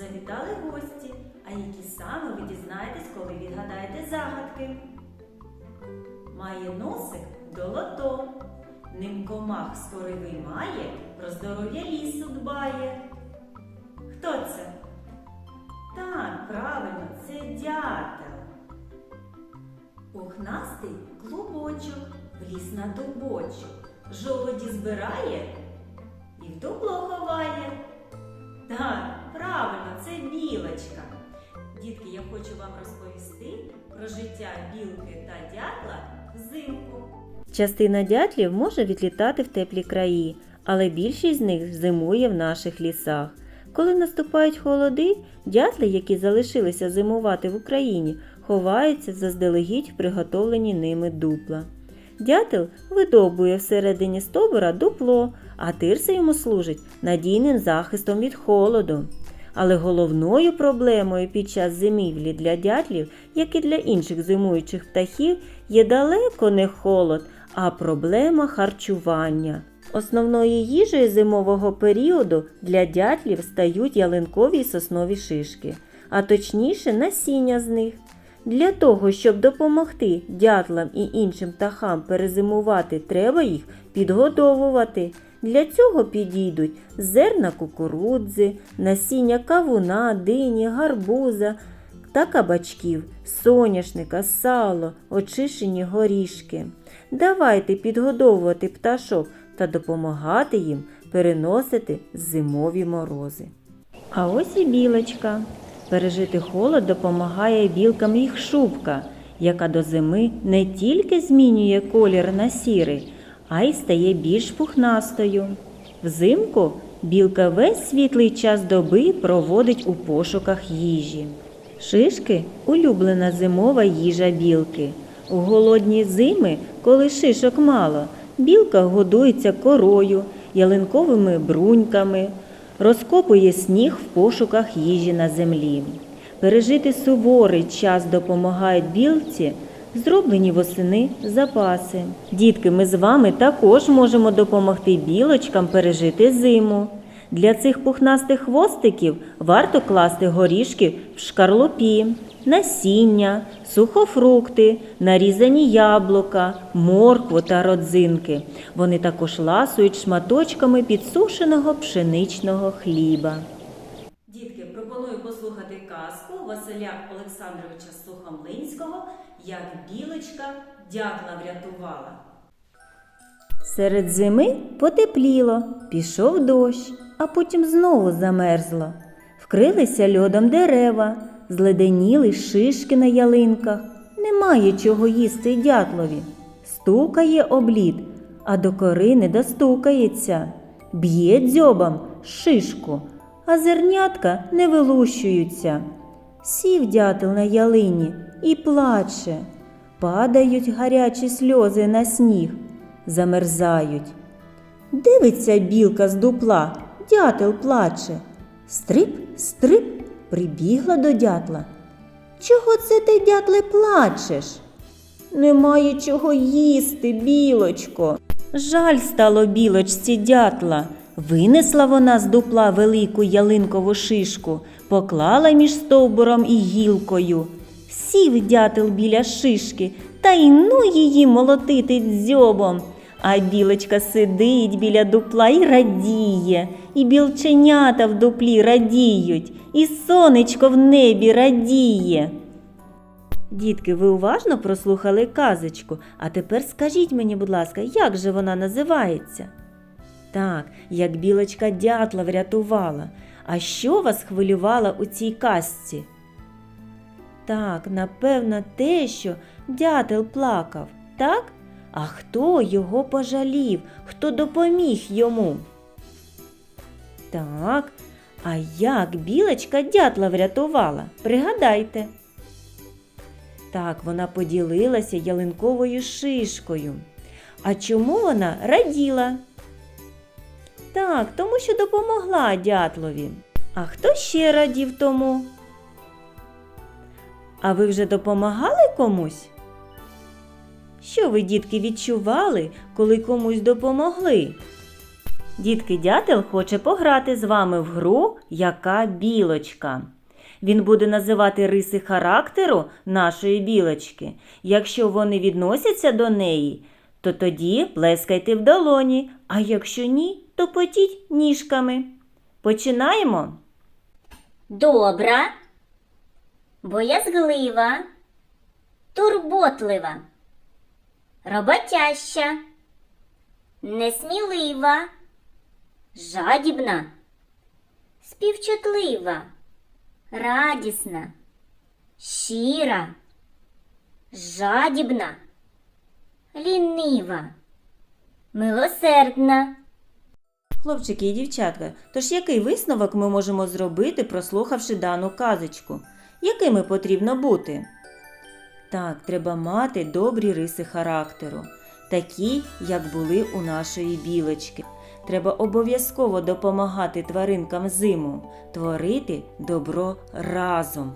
завітали гості, а які саме ви дізнаєтесь, коли відгадаєте загадки. Має носик долото, ним комах скоро виймає, про здоров'я лісу дбає. Хто це? Так, правильно, це дятел. Пухнастий клубочок, вліз на дубочок, жолоді збирає і в дупло ховає. Так, правильно, це білочка. Дітки, я хочу вам розповісти про життя білки та дятла взимку. Частина дятлів може відлітати в теплі краї, але більшість з них зимує в наших лісах. Коли наступають холоди, дятли, які залишилися зимувати в Україні, ховаються заздалегідь в приготовлені ними дупла. Дятел видобує всередині стобора дупло, а тирса йому служить надійним захистом від холоду. Але головною проблемою під час зимівлі для дятлів, як і для інших зимуючих птахів, є далеко не холод, а проблема харчування. Основною їжею зимового періоду для дятлів стають ялинкові й соснові шишки, а точніше насіння з них. Для того, щоб допомогти дятлам і іншим птахам перезимувати, треба їх підгодовувати. Для цього підійдуть зерна кукурудзи, насіння кавуна, дині, гарбуза та кабачків, соняшника, сало, очищені горішки. Давайте підгодовувати пташок та допомагати їм переносити зимові морози. А ось і білочка. Пережити холод допомагає білкам їх шубка, яка до зими не тільки змінює колір на сірий, а й стає більш пухнастою. Взимку білка весь світлий час доби проводить у пошуках їжі. Шишки улюблена зимова їжа білки. У голодні зими, коли шишок мало, білка годується корою, ялинковими бруньками, розкопує сніг в пошуках їжі на землі. Пережити суворий час допомагають білці зроблені восени запаси. Дітки, ми з вами також можемо допомогти білочкам пережити зиму. Для цих пухнастих хвостиків варто класти горішки в шкарлупі, насіння, сухофрукти, нарізані яблука, моркву та родзинки. Вони також ласують шматочками підсушеного пшеничного хліба. Дітки, пропоную послухати казку Василя Олександровича Сухомлинського Як білочка дятла врятувала. Серед зими потепліло, пішов дощ, а потім знову замерзло. Вкрилися льодом дерева, зледеніли шишки на ялинках. Немає чого їсти дятлові. Стукає облід, а до кори не достукається. Б'є дзьобом шишку, а зернятка не вилущуються. Сів дятел на ялині і плаче. Падають гарячі сльози на сніг, замерзають. Дивиться білка з дупла, дятел плаче. Стрип, стрип, прибігла до дятла. Чого це ти, дятле, плачеш? Немає чого їсти, білочко. Жаль стало білочці дятла. Винесла вона з дупла велику ялинкову шишку, поклала між стовбуром і гілкою. Сів дятел біля шишки та й ну її молотити дзьобом. А білочка сидить біля дупла і радіє, і білченята в дуплі радіють, і сонечко в небі радіє. Дітки, ви уважно прослухали казочку, а тепер скажіть мені, будь ласка, як же вона називається? Так, як білочка дятла врятувала. А що вас хвилювало у цій казці? Так, напевно, те, що дятел плакав, так? А хто його пожалів, хто допоміг йому? Так, а як білочка дятла врятувала? Пригадайте. Так, вона поділилася ялинковою шишкою. А чому вона раділа? Так, тому що допомогла дятлові. А хто ще радів тому? А ви вже допомагали комусь? Що ви, дітки, відчували, коли комусь допомогли? Дітки дятел хоче пограти з вами в гру Яка білочка. Він буде називати риси характеру нашої білочки. Якщо вони відносяться до неї, то тоді плескайте в долоні, а якщо ні, то потіть ніжками. Починаємо. Добра, боязглива, турботлива, роботяща, несмілива, жадібна, співчутлива, радісна, щира, жадібна, лінива, милосердна. Хлопчики і дівчатка, тож який висновок ми можемо зробити, прослухавши дану казочку? Якими потрібно бути? Так, треба мати добрі риси характеру, такі, як були у нашої білочки. Треба обов'язково допомагати тваринкам зиму, творити добро разом.